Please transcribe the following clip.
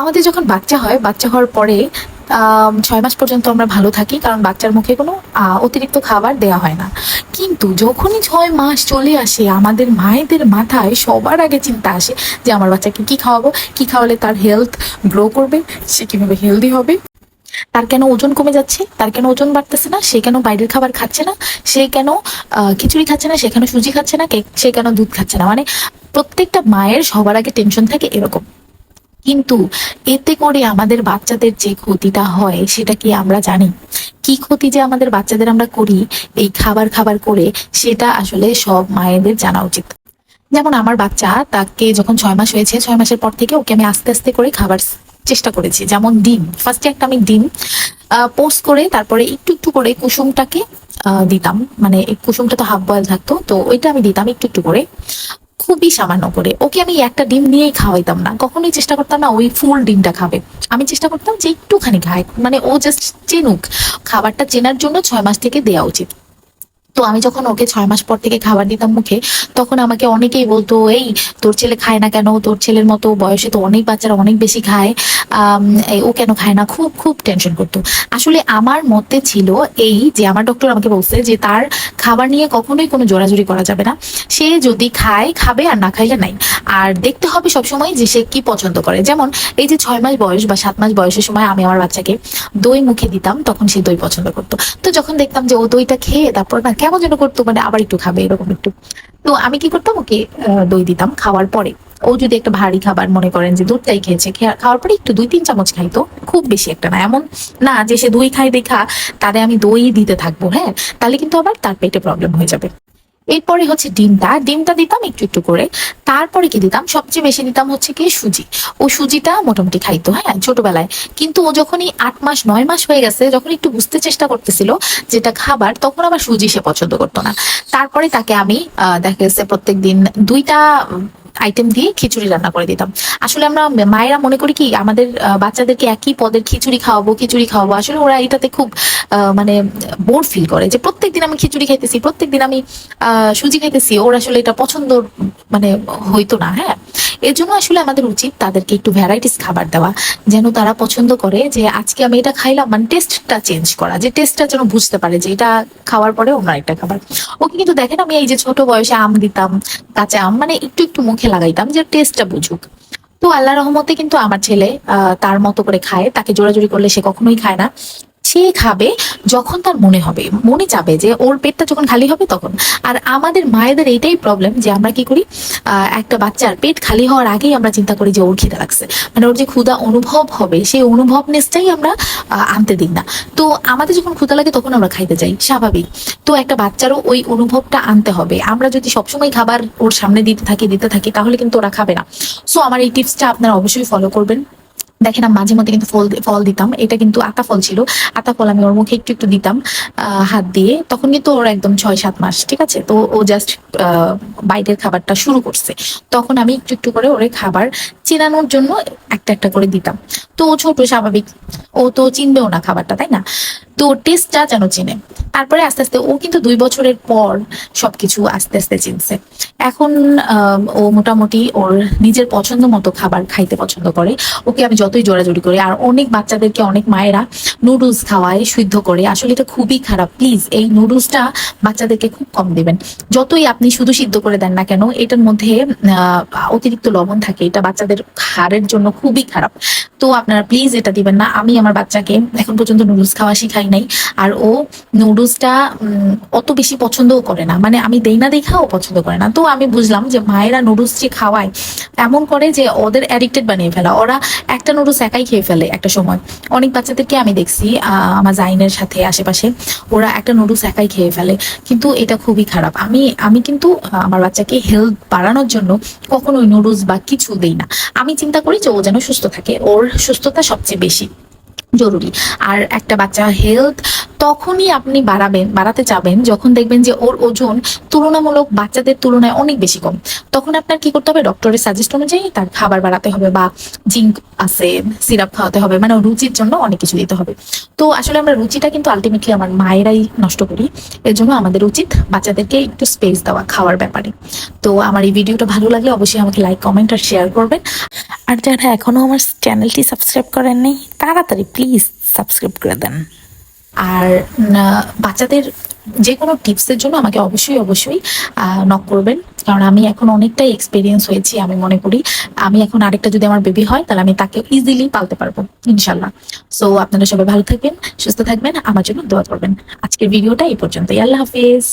আমাদের যখন বাচ্চা হয়, বাচ্চা হওয়ার পরে ছয় মাস পর্যন্ত আমরা ভালো থাকি, কারণ বাচ্চার মুখে কোনো অতিরিক্ত খাবার দেওয়া হয় না। কিন্তু যখনই ছয় মাস চলে আসে, আমাদের মায়েদের মাথায় সবার আগে চিন্তা আসে যে আমার বাচ্চাকে কি খাওয়াবো, কি খাওয়ালে তার হেলথ গ্রো করবে, সে কীভাবে হেলদি হবে, তার কেন ওজন কমে যাচ্ছে, তার কেন ওজন বাড়তেছে না, সে কেন বাইরের খাবার খাচ্ছে না, সে কেন খিচুড়ি খাচ্ছে না, সে কেন সুজি খাচ্ছে না সে কেন দুধ খাচ্ছে না। মানে প্রত্যেকটা মায়ের সবার আগে টেনশন থাকে এরকম। কিন্তু এতে করে আমাদের বাচ্চাদের যে ক্ষতিটা হয় সেটা কি আমরা জানি? কি ক্ষতি যে আমাদের বাচ্চাদের আমরা করি এই খাবার খাবার করে সেটা আসলে সব মায়েদের জানা উচিত। যেমন আমার বাচ্চা তাকে যখন ছয় মাস হয়েছে, ছয় মাসের পর থেকে ওকে আমি আস্তে আস্তে করে খাবার চেষ্টা করেছি। যেমন ডিম ফার্স্টে একটা আমি ডিম পোস্ট করে তারপরে একটু একটু করে কুসুমটাকে দিতাম। মানে কুসুমটা তো হাফ বয়েল থাকতো, তো ওইটা আমি দিতাম একটু একটু করে। খুবই সামান্য করে। ওকে আমি একটা ডিম নিয়েই খাওয়াইতাম না। কখনোই চেষ্টা করতাম না ওই ফুল ডিমটা খাবে। আমি চেষ্টা করতাম যে একটুখানি খায় মানে ও জাস্ট চেনুক। খাবারটা চেনার জন্য ছয় মাস থেকে দেওয়া উচিত। তো আমি যখন ওকে ছয় মাস পর থেকে খাবার দিতাম মুখে, তখন আমাকে অনেকেই বলতো, এই, তোর ছেলে খায় না কেন? তোর ছেলের মতো বয়সে তো অনেক বাচ্চারা অনেক বেশি খায়। ও কেন খায় না? খুব খুব টেনশন করতো। আসলে আমার মতে ছিল এই যে, আমার ডক্টর আমাকে বলছে যে, তার খাবার নিয়ে কখনোই কোনো জোরাজুরি করা যাবে না। সে যদি খায়, খাবে আর না খাইলে নাই। আর দেখতে হবে সবসময় যে, সে কি পছন্দ করে। যেমন, এই যে, ছয় মাস বয়স বা সাত মাস বয়সের সময় আমি আমার বাচ্চাকে দই মুখে দিতাম, তখন সে দই পছন্দ করতো। তো যখন দেখতাম যে, ও দইটা খেয়ে তারপর না কেমন যেন করতো মানে আবার একটু খাবে, এরকম একটু। তো আমি কি করতাম, ওকে দই দিতাম খাওয়ার পরে। ও যদি একটা ভারী খাবার মনে করেন যে দুধটাই খেয়েছে, খেয়া- খাওয়ার পরে একটু দুই তিন চামচ খাইতো, খুব বেশি একটা না। এমন না যে সে দই খায় দেখা তারে আমি দই দিতে থাকব হ্যাঁ? তাহলে কিন্তু আবার তার পেটে প্রবলেম হয়ে যাবে। এরপরে হচ্ছে ডিমটা ডিমটা দিতাম একটু একটু করে। তারপরে কি দিতাম? সবচেয়ে বেশি দিতাম হচ্ছে কি সুজি। ও সুজিটা মোটামুটি খাইতো হ্যাঁ ছোটবেলায়। কিন্তু ও যখনই আট মাস নয় মাস হয়ে গেছে যখন একটু বুঝতে চেষ্টা করতেছিল যেটা খাবার তখন আবার সুজি সে পছন্দ করতো না। তারপরে তাকে আমি আহ, দেখা গেছে প্রত্যেক দিন দুইটা আইটেম দিয়ে খিচুড়ি রান্না করে দিতাম। আসলে আমরা মায়েরা মনে করি কি, আমাদের বাচ্চাদেরকে একই পদের খিচুড়ি খাওয়াবো খিচুড়ি খাওয়াবো। আসলে ওরা এটাতে খুব মানে বোর ফিল করে যে প্রত্যেক দিন আমি খিচুড়ি খাইতেছি প্রত্যেক দিন আমি সুজি খাইতেছি, ওর আসলে এটা পছন্দ মানে হইতো না হ্যাঁ? এর জন্য আসলে আমাদের উচিত তাদেরকে একটু ভ্যারাইটিস খাবার দেওয়া। যেন তারা পছন্দ করে যে, আজকে আমি এটা খাইলাম মানে টেস্টটা চেঞ্জ করা। যে টেস্টটা যেন বুঝতে পারে যে, এটা খাওয়ার পরে অন্য একটা খাবার। ওকে কিন্তু দেখেন আমি এই যে ছোট বয়সে আম দিতাম, কাঁচা আম মানে একটু একটু মুখে লাগাইতাম যে টেস্টটা বুঝুক। তো আল্লাহ রহমতে কিন্তু আমার ছেলে তার মতো করে খায়। তাকে জোরাজুরি করলে সে কখনোই খায় না। সে খাবে যখন তার মনে হবে। মনে চাবে যে ওর পেটটা যখন খালি হবে তখন। আর আমাদের মায়েদের এইটাই প্রবলেম যে আমরা কি করি? একটা বাচ্চার পেট খালি হওয়ার আগেই আমরা চিন্তা করি যে ওর খিদা লাগছে। মানে ওর যে ক্ষুধা অনুভব হবে, সেই অনুভবনেসটাই আমরা আনতে দিই না। তো আমাদের যখন ক্ষুধা লাগে তখন আমরা খাইতে যাই, স্বাভাবিক। তো একটা বাচ্চারও ওই অনুভবটা আনতে হবে। আমরা যদি সবসময় খাবার ওর সামনে দিতে থাকি দিতে থাকি, তাহলে কিন্তু ওরা খাবে না। সো আমার এই টিপসটা আপনারা অবশ্যই ফলো করবেন। দেখেন আমি মাঝে মধ্যে কিন্তু ফল ফল দিতাম। এটা কিন্তু আতা ফল ছিল। আতা ফল আমি ওর মুখে একটু একটু দিতাম হাত দিয়ে। তখন কিন্তু ওর একদম ছয় সাত মাস, ঠিক আছে? তো ও জাস্ট বাইরের খাবারটা শুরু করছে। তখন আমি একটু একটু করে ওরে খাবার চেনানোর জন্য একটা একটা করে দিতাম। তো ও ছোট, স্বাভাবিক। ও তো চিনবেও না খাবারটা, তাই না? তো টেস্টটা যেন চিনে। তারপরে আস্তে আস্তে ও কিন্তু দুই বছরের পর সবকিছু আস্তে আস্তে চিনছে। এখন ও মোটামুটি ওর নিজের পছন্দ মতো খাবার খাইতে পছন্দ করে। ওকে আমি যতই জোরাজোরি করি, আর অনেক বাচ্চাদেরকে, অনেক মায়েরা নুডলস খাওয়ায়, সিদ্ধ করে। আসলে এটা খুবই খারাপ। প্লিজ এই নুডলসটা বাচ্চাদেরকে খুব কম দেবেন। যতই আপনি শুধু সিদ্ধ করে দেন না কেন, এটার মধ্যে অতিরিক্ত লবণ থাকে। এটা বাচ্চাদের হাড়ের জন্য খুবই খারাপ। তো আপনারা প্লিজ এটা দিবেন না। আমি আমার বাচ্চাকে এখন পর্যন্ত নুডলস খাওয়া শিখাই নাই। আর ও নুডলসটা অত বেশি পছন্দও করে না। মানে আমি দেই না দেখাও পছন্দ করে না। তো আমি বুঝলাম যে মায়েরা নুডলস যে খাওয়ায়, এমন করে যে ওদের অ্যাডিক্টেড বানিয়ে ফেলা। ওরা একটা নুডলস একাই খেয়ে ফেলে একটা সময়। অনেক বাচ্চাদেরকে আমি দেখছি আমার জাইনের সাথে আশেপাশে, ওরা একটা নুডলস একাই খেয়ে ফেলে। কিন্তু এটা খুবই খারাপ। আমি আমি কিন্তু আমার বাচ্চাকে হেলথ বাড়ানোর জন্য কখনোই নুডলস বা কিছু দেই না। আমি চিন্তা করি যে ও যেন সুস্থ থাকে। ওর সুস্থতা সবচেয়ে বেশি জরুরি। আর একটা বাচ্চা হেলথ তখনই আপনি বাড়াবেন, বাড়াতে যাবেন যখন দেখবেন যে ওর ওজন তুলনামূলক বাচ্চাদের তুলনায় অনেক বেশি কম। তখন আপনার কি করতে হবে? ডক্টরের সাজেস্ট অনুযায়ী তার খাবার বাড়াতে হবে বা জিঙ্ক আছে, সিরাপ খাওয়াতে হবে মানে রুচির জন্য অনেক কিছু দিতে হবে। তো আসলে আমরা রুচিটা কিন্তু আলটিমেটলি আমার মায়েরাই নষ্ট করি। এর জন্য আমাদের উচিত বাচ্চাদেরকে একটু স্পেস দেওয়া খাওয়ার ব্যাপারে। তো আমার এই ভিডিওটা ভালো লাগলে অবশ্যই আমাকে লাইক কমেন্ট আর শেয়ার করবেন। আর যারা এখনও আমার চ্যানেলটি সাবস্ক্রাইব করেননি, তাড়াতাড়ি প্লিজ সাবস্ক্রাইব করে দেন। আর বাচ্চাদের যে কোনো টিপসের জন্য আমাকে অবশ্যই অবশ্যই নক করবেন। কারণ আমি এখন অনেকটাই এক্সপিরিয়েন্স হয়েছি, আমি মনে করি। আমি এখন আরেকটা যদি আমার বেবি হয়, তাহলে আমি তাকে ইজিলি পালতে পারব ইনশাল্লাহ সো আপনারা সবাই ভালো থাকবেন, সুস্থ থাকবেন, আমার জন্য দোয়া করবেন। আজকের ভিডিওটা এই পর্যন্তই। আল্লাহ হাফিজ।